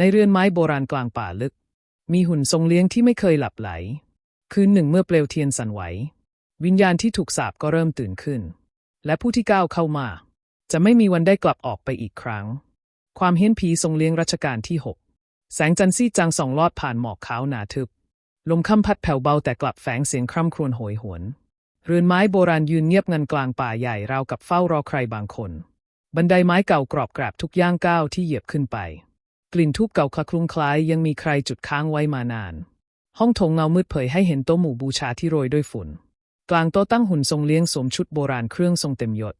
ในเรือนไม้โบราณกลางป่าลึก มีหุ่นทรงเลี้ยงที่ไม่เคยหลับไหล คืนหนึ่งเมื่อเปลวเทียนสั่นไหว วิญญาณที่ถูกสาปก็เริ่มตื่นขึ้น และผู้ที่ก้าวเข้ามา จะไม่มีวันได้กลับออกไปอีกครั้ง ความเฮี้ยนผีทรงเลี้ยงรัชกาลที่หกแสงจันทร์ซีจางส่องลอดผ่านหมอกขาวหนาทึบ ลมค่ำพัดแผ่วเบาแต่กลับแฝงเสียงคร่ำครวญโหยหวน เรือนไม้โบราณยืนเงียบงันกลางป่าใหญ่ราวกับเฝ้ารอใครบางคน บันไดไม้เก่ากรอบกราบทุกย่างก้าวที่เหยียบขึ้นไป กลิ่นทูบเก่าคละคลุ้งคล้ายยังมีใครจุดค้างไว้มานาน ห้องโถงเงามืดเผยให้เห็นโต๊ะหมู่บูชาที่โรยด้วยฝุ่น กลางโต๊ะตั้งหุ่นทรงเลี้ยงสวมชุดโบราณเครื่องทรงเต็มยศ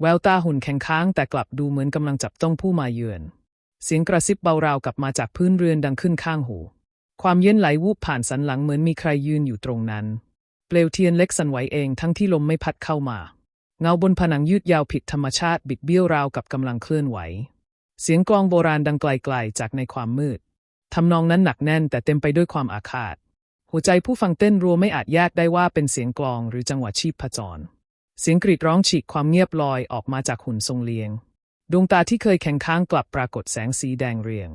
แววตาหุ่นแข็งค้างแต่กลับดูเหมือนกำลังจับต้องผู้มาเยือน เสียงกระซิบเบาราวกลับมาจากพื้นเรือนดังขึ้นข้างหู ความเย็นไหลวูบผ่านสันหลังเหมือนมีใครยืนอยู่ตรงนั้น เปลวเทียนเล็กสั่นไหวเองทั้งที่ลมไม่พัดเข้ามา เงาบนผนังยืดยาวผิดธรรมชาติบิดเบี้ยวราวกับกำลังเคลื่อนไหว เสียงกลองโบราณดังไกลๆจากในความมืด ทำนองนั้นหนักแน่นแต่เต็มไปด้วยความอาฆาต หัวใจผู้ฟังเต้นรัวไม่อาจแยกได้ว่าเป็นเสียงกลองหรือจังหวะชีพผจร เสียงกรีดร้องฉีกความเงียบลอยออกมาจากหุ่นทรงเลียง ดวงตาที่เคยแข็งค้างกลับปรากฏแสงสีแดงเรียง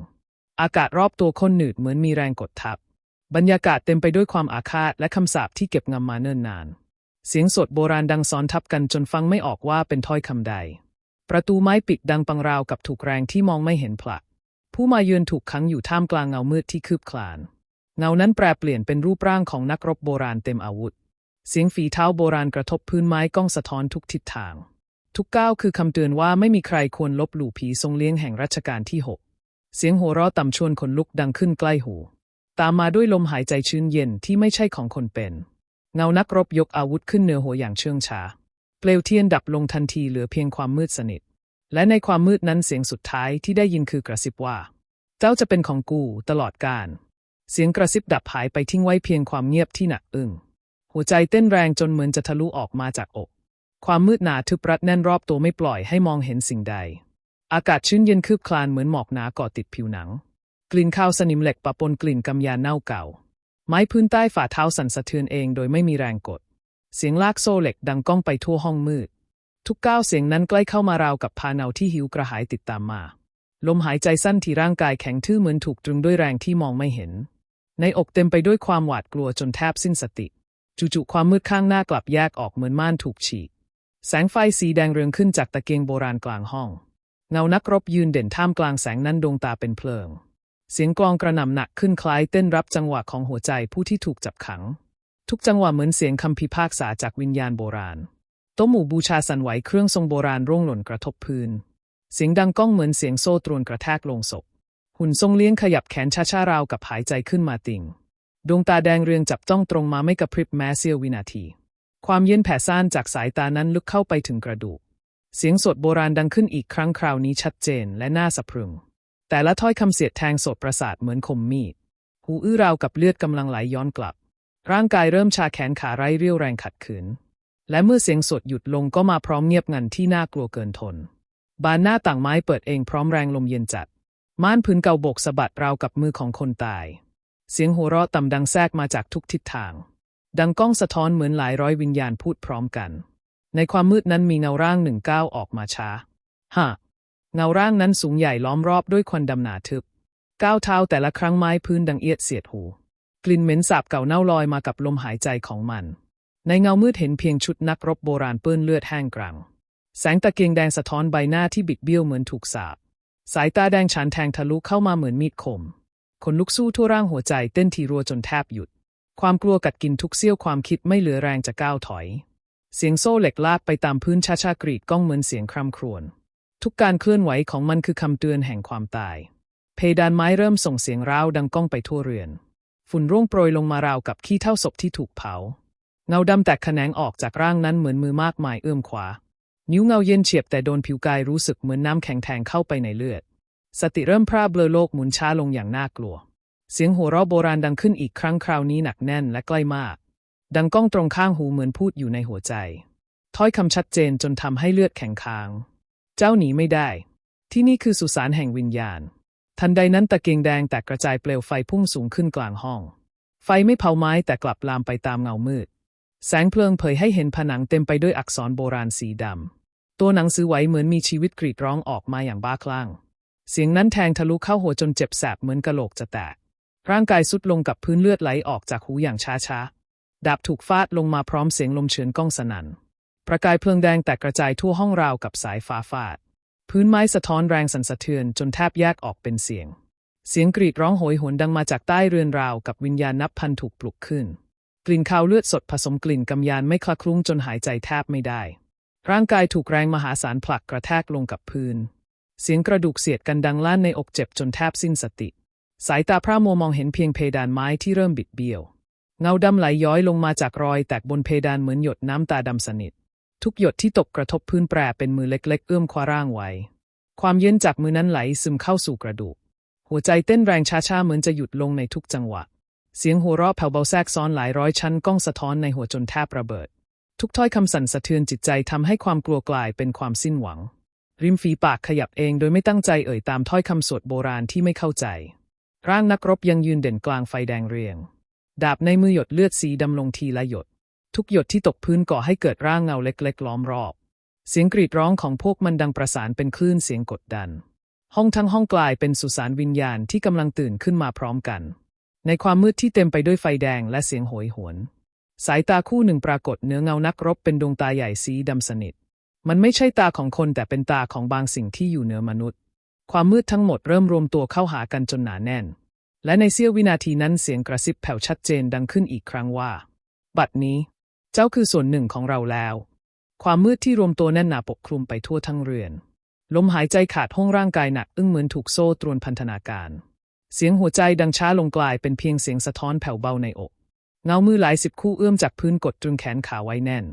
อากาศรอบตัวค้นหนืดเหมือนมีแรงกดทับ บรรยากาศเต็มไปด้วยความอาฆาตและคำสาปที่เก็บงำมาเนิ่นนาน เสียงสดโบราณดังซ้อนทับกันจนฟังไม่ออกว่าเป็นถ้อยคำใด ประตูไม้ปิดดังปังราวกับถูกแรงที่มองไม่เห็นผลัก ผู้มาเยือนถูกขังอยู่ท่ามกลางเงามืดที่คืบคลาน เงานั้นแปรเปลี่ยนเป็นรูปร่างของนักรบโบราณเต็มอาวุธ เสียงฝีเท้าโบราณกระทบพื้นไม้ก้องสะท้อนทุกทิศทาง ทุกก้าวคือคำเตือนว่าไม่มีใครควรลบหลู่ผีทรงเลี้ยงแห่งรัชกาลที่หกเสียงโห่ราะต่ำชวนขนลุกดังขึ้นใกล้หู ตามมาด้วยลมหายใจชื้นเย็นที่ไม่ใช่ของคนเป็น เงานักรบยกอาวุธขึ้นเหนือหัวอย่างเชื่องช้า เปลวเทียนดับลงทันทีเหลือเพียงความมืดสนิท และในความมืดนั้นเสียงสุดท้ายที่ได้ยินคือกระซิบว่า เจ้าจะเป็นของกูตลอดกาลเสียงกระซิบดับหายไปทิ้งไว้เพียงความเงียบที่หนักอึ้งหัวใจเต้นแรงจนเหมือนจะทะลุออกมาจากอก ความมืดหนาทึบรัดแน่นรอบตัวไม่ปล่อยให้มองเห็นสิ่งใด อากาศชื้นเย็นคืบคลานเหมือนหมอกหนาเกาะติดผิวหนัง กลิ่นข้าวสนิมเหล็กปะปนกลิ่นกำยานเน่าเก่า ไม้พื้นใต้ฝ่าเท้าสั่นสะเทือนเองโดยไม่มีแรงกด เสียงลากโซ่เหล็กดังก้องไปทั่วห้องมืด ทุกก้าวเสียงนั้นใกล้เข้ามาราวกับพาเนาที่หิวกระหายติดตามมา ลมหายใจสั้นที่ร่างกายแข็งทื่อเหมือนถูกตรึงด้วยแรงที่มองไม่เห็น ในอกเต็มไปด้วยความหวาดกลัวจนแทบสิ้นสติ จู่ๆความมืดข้างหน้ากลับแยกออกเหมือนม่านถูกฉีก แสงไฟสีแดงเรืองขึ้นจากตะเกียงโบราณกลางห้อง เงานักรบยืนเด่นท่ามกลางแสงนั้นดวงตาเป็นเพลิง เสียงกลองกระหน่ำหนักขึ้นคล้ายเต้นรับจังหวะของหัวใจผู้ที่ถูกจับขัง ทุกจังหวะเหมือนเสียงคำพิพากษาจากวิญญาณโบราณโต๊ะหมู่บูชาสั่นไหวเครื่องทรงโบราณร่วงหล่นกระทบพื้น เสียงดังก้องเหมือนเสียงโซ่ตรวนกระแทกลงศพ หุ่นทรงเลี้ยงขยับแขนช้าๆราวกับหายใจขึ้นมาติ่ง ดวงตาแดงเรืองจับจ้องตรงมาไม่กระพริบแม้เสี้ยววินาที ความเย็นแผ่ซ่านจากสายตานั้นลึกเข้าไปถึงกระดูก เสียงสดโบราณดังขึ้นอีกครั้งคราวนี้ชัดเจนและน่าสะพรึง แต่ละถ้อยคำเสียดแทงสดประสาทเหมือนคมมีด หูอื้อราวกับเลือดกำลังไหลย้อนกลับ ร่างกายเริ่มชาแขนขาไร้เรี่ยวแรงขัดขืน และเมื่อเสียงสดหยุดลงก็มาพร้อมเงียบงันที่น่ากลัวเกินทน บานหน้าต่างไม้เปิดเองพร้อมแรงลมเย็นจัด ม่านพื้นเก่าบกสะบัดราวกับมือของคนตาย เสียงหัวเราะต่ำดังแทรกมาจากทุกทิศทาง ดังก้องสะท้อนเหมือนหลายร้อยวิญญาณพูดพร้อมกัน ในความมืดนั้นมีเงาร่างหนึ่งก้าวออกมาช้าฮะเงาร่างนั้นสูงใหญ่ล้อมรอบด้วยควันดำหนาทึบก้าวเท้าแต่ละครั้งไม้พื้นดังเอียดเสียดหู กลิ่นเหม็นสาบเก่าเน่าลอยมากับลมหายใจของมัน ในเงามืดเห็นเพียงชุดนักรบโบราณเปื้อนเลือดแห้งกรัง แสงตะเกียงแดงสะท้อนใบหน้าที่บิดเบี้ยวเหมือนถูกสาบ สายตาแดงฉานแทงทะลุเข้ามาเหมือนมีดคมขนลุกสู้ทั่วร่างหัวใจเต้นทีรัวจนแทบหยุด ความกลัวกัดกินทุกเสี้ยวความคิดไม่เหลือแรงจะก้าวถอย เสียงโซ่เหล็กลากไปตามพื้นช้าๆกรีดก้องเหมือนเสียงคร่ำครวญ ทุกการเคลื่อนไหวของมันคือคำเตือนแห่งความตาย เพดานไม้เริ่มส่งเสียงร้าวดังก้องไปทั่วเรือน ฝุ่นร่วงโปรยลงมาราวกับขี้เท่าศพที่ถูกเผา เงาดำแตกแขนงออกจากร่างนั้นเหมือนมือมากมายเอื้อมขวา นิ้วเงาเย็นเฉียบแต่โดนผิวกายรู้สึกเหมือนน้ำแข็งแทงเข้าไปในเลือด สติเริ่มพร่าเบลอโลกหมุนช้าลงอย่างน่ากลัว เสียงหัวเราะโบราณดังขึ้นอีกครั้งคราวนี้หนักแน่นและใกล้มาก ดังก้องตรงข้างหูเหมือนพูดอยู่ในหัวใจ ถ้อยคำชัดเจนจนทำให้เลือดแข็งค้าง เจ้าหนีไม่ได้ ที่นี่คือสุสานแห่งวิญญาณ ทันใดนั้นตะเกียงแดงแตกกระจายเปลวไฟพุ่งสูงขึ้นกลางห้อง ไฟไม่เผาไม้แต่กลับลามไปตามเงามืด แสงเพลิงเผยให้เห็นผนังเต็มไปด้วยอักษรโบราณสีดำ ตัวหนังสือไหวเหมือนมีชีวิตกรีดร้องออกมาอย่างบ้าคลั่ง เสียงนั้นแทงทะลุเข้าหัวจนเจ็บแสบเหมือนกะโหลกจะแตก ร่างกายสุดลงกับพื้นเลือดไหลออกจากหูอย่างช้าๆ ดาบถูกฟาดลงมาพร้อมเสียงลมเฉือนก้องสนั่น ประกายเพลิงแดงแตกกระจายทั่วห้องราวกับสายฟ้าฟาด พื้นไม้สะท้อนแรงสั่นสะเทือนจนแทบแยกออกเป็นเสียง เสียงกรีดร้องโหยหวนดังมาจากใต้เรือนราวกับวิญญาณนับพันถูกปลุกขึ้น กลิ่นคาวเลือดสดผสมกลิ่นกำยานไม่คละคลุ้งจนหายใจแทบไม่ได้ ร่างกายถูกแรงมหาศาลผลักกระแทกลงกับพื้น เสียงกระดูกเสียดกันดังลั่นในอกเจ็บจนแทบสิ้นสติ สายตาพระโมมองเห็นเพียงเพดานไม้ที่เริ่มบิดเบี้ยว เงาดำไหลย้อยลงมาจากรอยแตกบนเพดานเหมือนหยดน้ำตาดำสนิท ทุกหยดที่ตกกระทบพื้นแปรเป็นมือเล็ก ๆ เอื้อมคว้าร่างไว้ ความเย็นจากมือนั้นไหลซึมเข้าสู่กระดูก หัวใจเต้นแรงช้าๆเหมือนจะหยุดลงในทุกจังหวะ เสียงหัวเราะแผ่วเบาแทรกซ้อนหลายร้อยชั้นก้องสะท้อนในหัวจนแทบระเบิด ทุกถ้อยคำสั่นสะเทือนจิตใจทำให้ความกลัวกลายเป็นความสิ้นหวัง ริมฝีปากขยับเองโดยไม่ตั้งใจเอ่ยตามถ้อยคำสวดโบราณที่ไม่เข้าใจ ร่างนักรบยังยืนเด่นกลางไฟแดงเรียง ดาบในมือหยดเลือดสีดำลงทีละหยด ทุกหยดที่ตกพื้นก่อให้เกิดร่างเงาเล็กๆ ล้อมรอบ เสียงกรีดร้องของพวกมันดังประสานเป็นคลื่นเสียงกดดัน ห้องทั้งห้องกลายเป็นสุสานวิญญาณที่กำลังตื่นขึ้นมาพร้อมกัน ในความมืดที่เต็มไปด้วยไฟแดงและเสียงโหยหวน สายตาคู่หนึ่งปรากฏเนื้อเงานักรบเป็นดวงตาใหญ่สีดำสนิท มันไม่ใช่ตาของคนแต่เป็นตาของบางสิ่งที่อยู่เหนือมนุษย์ ความมืดทั้งหมดเริ่มรวมตัวเข้าหากันจนหนาแน่น และในเสี้ยววินาทีนั้นเสียงกระซิบแผ่วชัดเจนดังขึ้นอีกครั้งว่า บัดนี้ เจ้าคือส่วนหนึ่งของเราแล้ว ความมืดที่รวมตัวแน่นหนาปกคลุมไปทั่วทั้งเรือน ลมหายใจขาดห้องร่างกายหนักอึ้งเหมือนถูกโซ่ตรวนพันธนาการ เสียงหัวใจดังช้าลงกลายเป็นเพียงเสียงสะท้อนแผ่วเบาในอก เงามือหลายสิบคู่เอื้อมจากพื้นกดตรึงแขนขาไว้แน่น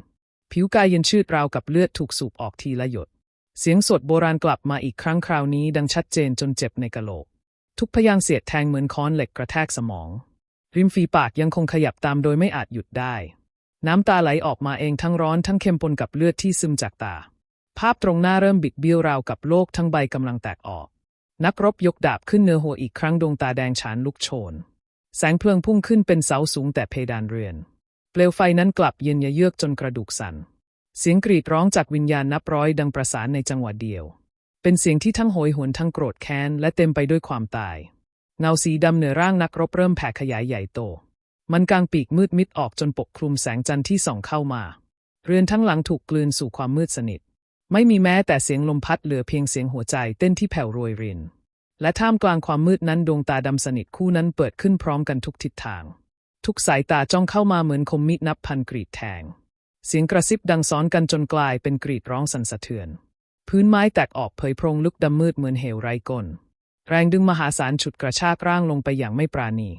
ผิวกายเย็นชืดราวกับเลือดถูกสูบออกทีละหยด เสียงสดโบราณกลับมาอีกครั้งคราวนี้ดังชัดเจนจนเจ็บในกะโหลก ทุกพยางเสียดแทงเหมือนค้อนเหล็กกระแทกสมองริมฝีปากยังคงขยับตามโดยไม่อาจหยุดได้ น้ำตาไหลออกมาเองทั้งร้อนทั้งเค็มปนกับเลือดที่ซึมจากตา ภาพตรงหน้าเริ่มบิดเบี้ยวราวกับโลกทั้งใบกำลังแตกออก นักรบยกดาบขึ้นเนื้อหัวอีกครั้งดวงตาแดงฉานลุกโชน แสงเพลิงพุ่งขึ้นเป็นเสาสูงแต่เพดานเรือน เปลวไฟนั้นกลับเย็นยะเยือกจนกระดูกสั่น เสียงกรีดร้องจากวิญญาณนับร้อยดังประสานในจังหวะเดียว เป็นเสียงที่ทั้งโหยหวนทั้งโกรธแค้นและเต็มไปด้วยความตาย เงาสีดำเหนือร่างนักรบเริ่มแผ่ขยายใหญ่โต มันกางปีกมืดมิดออกจนปกคลุมแสงจันทร์ที่ส่องเข้ามา เรือนทั้งหลังถูกกลืนสู่ความมืดสนิท ไม่มีแม้แต่เสียงลมพัดเหลือเพียงเสียงหัวใจเต้นที่แผ่วโรยริน และท่ามกลางความมืดนั้นดวงตาดำสนิทคู่นั้นเปิดขึ้นพร้อมกันทุกทิศทาง ทุกสายตาจ้องเข้ามาเหมือนคมมีดนับพันกรีดแทง เสียงกระซิบดังซ้อนกันจนกลายเป็นกรีดร้องสั่นสะเทือน พื้นไม้แตกออกเผยโพรงลึกดำมืดเหมือนเหวไร้ก้นแรงดึงมหาศาลฉุดกระชากร่างลงไปอย่างไม่ปราณี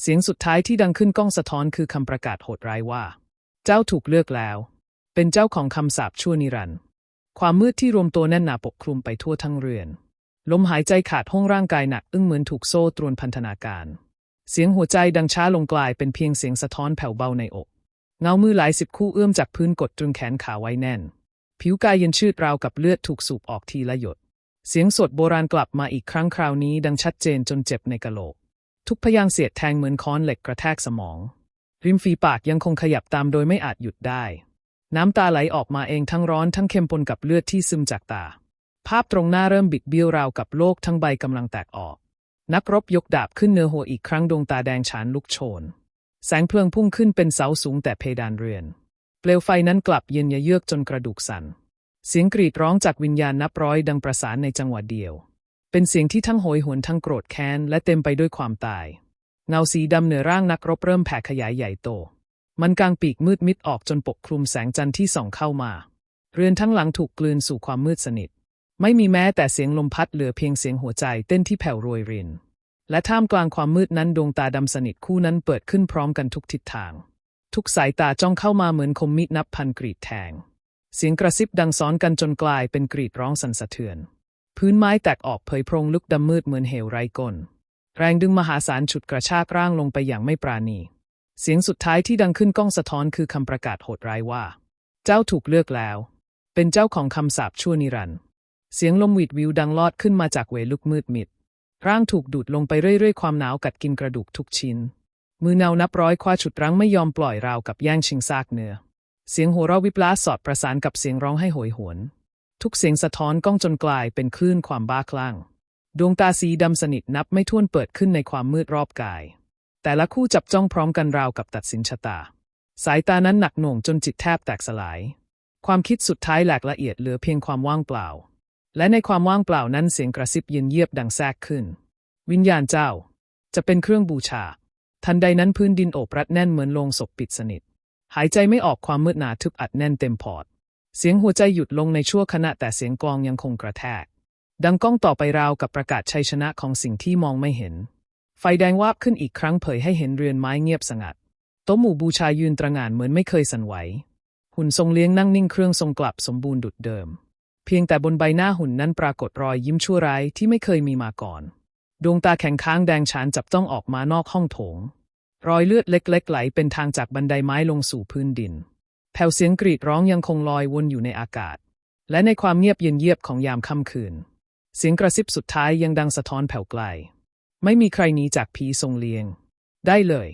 เสียงสุดท้ายที่ดังขึ้นก้องสะท้อนคือคำประกาศโหดร้ายว่า เจ้าถูกเลือกแล้ว เป็นเจ้าของคำสาปชั่วนิรันดร์ความมืดที่รวมตัวแน่นหนาปกคลุมไปทั่วทั้งเรือน ลมหายใจขาดห้องร่างกายหนักอึ้งเหมือนถูกโซ่ตรวนพันธนาการ เสียงหัวใจดังช้าลงกลายเป็นเพียงเสียงสะท้อนแผ่วเบาในอก เงามือหลายสิบคู่เอื้อมจากพื้นกดตรึงแขนขาไว้แน่น ผิวกายเย็นชืดราวกับเลือดถูกสูบออกทีละหยด เสียงสดโบราณกลับมาอีกครั้งคราวนี้ดังชัดเจนจนเจ็บในกะโหลก ทุกพยางเสียดแทงเหมือนค้อนเหล็กกระแทกสมอง ริมฝีปากยังคงขยับตามโดยไม่อาจหยุดได้ น้ำตาไหลออกมาเองทั้งร้อนทั้งเค็มปนกับเลือดที่ซึมจากตา ภาพตรงหน้าเริ่มบิดเบี้ยวราวกับโลกทั้งใบกำลังแตกออก นักรบยกดาบขึ้นเนื้อหัวอีกครั้งดวงตาแดงฉานลุกโชน แสงเพลิงพุ่งขึ้นเป็นเสาสูงแต่เพดานเรือน เปลวไฟนั้นกลับเย็นยะเยือกจนกระดูกสั่นเสียงกรีดร้องจากวิญญาณนับร้อยดังประสานในจังหวะเดียว เป็นเสียงที่ทั้งโหยหวนทั้งโกรธแค้นและเต็มไปด้วยความตาย เงาสีดำเหนือร่างนักรบเริ่มแผ่ขยายใหญ่โต มันกางปีกมืดมิดออกจนปกคลุมแสงจันทร์ที่ส่องเข้ามา เรือนทั้งหลังถูกกลืนสู่ความมืดสนิท ไม่มีแม้แต่เสียงลมพัดเหลือเพียงเสียงหัวใจเต้นที่แผ่วโรยริน และท่ามกลางความมืดนั้นดวงตาดำสนิทคู่นั้นเปิดขึ้นพร้อมกันทุกทิศทาง ทุกสายตาจ้องเข้ามาเหมือนคมมีดนับพันกรีดแทง เสียงกระซิบดังซ้อนกันจนกลายเป็นกรีดร้องสั่นสะเทือน พื้นไม้แตกออกเผยโพรงลึกดำมืดเหมือนเหวไร้ก้นแรงดึงมหาศาลฉุดกระชากร่างลงไปอย่างไม่ปราณี เสียงสุดท้ายที่ดังขึ้นก้องสะท้อนคือคำประกาศโหดร้ายว่า เจ้าถูกเลือกแล้ว เป็นเจ้าของคำสาปชั่วนิรันดร์เสียงลมหวิดวิวดังลอดขึ้นมาจากเวลุกมืดมิด ร่างถูกดูดลงไปเรื่อยๆ ความหนาวกัดกินกระดูกทุกชิ้น มือเนานับร้อยคว้าฉุดรั้งไม่ยอมปล่อยราวกับแย่งชิงซากเนื้อ เสียงหัวเราะวิบลาสสอดประสานกับเสียงร้องให้โหยหวน ทุกเสียงสะท้อนกล้องจนกลายเป็นคลื่นความบ้าคลั่ง ดวงตาสีดำสนิทนับไม่ถ้วนเปิดขึ้นในความมืดรอบกาย แต่ละคู่จับจ้องพร้อมกันราวกับตัดสินชะตา สายตานั้นหนักหน่วงจนจิตแทบแตกสลาย ความคิดสุดท้ายแหลกละเอียดเหลือเพียงความว่างเปล่า และในความว่างเปล่านั้นเสียงกระซิบเย็นเยียบดังแทรกขึ้น วิญญาณเจ้า จะเป็นเครื่องบูชา ทันใดนั้นพื้นดินโอบรัดแน่นเหมือนโลงศพปิดสนิท หายใจไม่ออกความมืดหนาทึบอัดแน่นเต็มพอด เสียงหัวใจหยุดลงในชั่วขณะแต่เสียงกลองยังคงกระแทก ดังก้องต่อไปราวกับประกาศชัยชนะของสิ่งที่มองไม่เห็น ไฟแดงวาบขึ้นอีกครั้งเผยให้เห็นเรือนไม้เงียบสงัดโต๊ะหมู่บูชายืนตระหง่านเหมือนไม่เคยสั่นไหว หุ่นทรงเลี้ยงนั่งนิ่งเครื่องทรงกลับสมบูรณ์ดุดเดิม เพียงแต่บนใบหน้าหุ่นนั้นปรากฏรอยยิ้มชั่วร้ายที่ไม่เคยมีมาก่อน ดวงตาแข็งค้างแดงฉานจับต้องออกมานอกห้องโถง รอยเลือดเล็ก ๆ ไหลเป็นทางจากบันไดไม้ลงสู่พื้นดิน แผ่วเสียงกรีดร้องยังคงลอยวนอยู่ในอากาศ และในความเงียบเย็นเยียบของยามค่ำคืน เสียงกระซิบสุดท้ายยังดังสะท้อนแผ่วไกล ไม่มีใครหนีจากผีทรงเลียง ได้เลย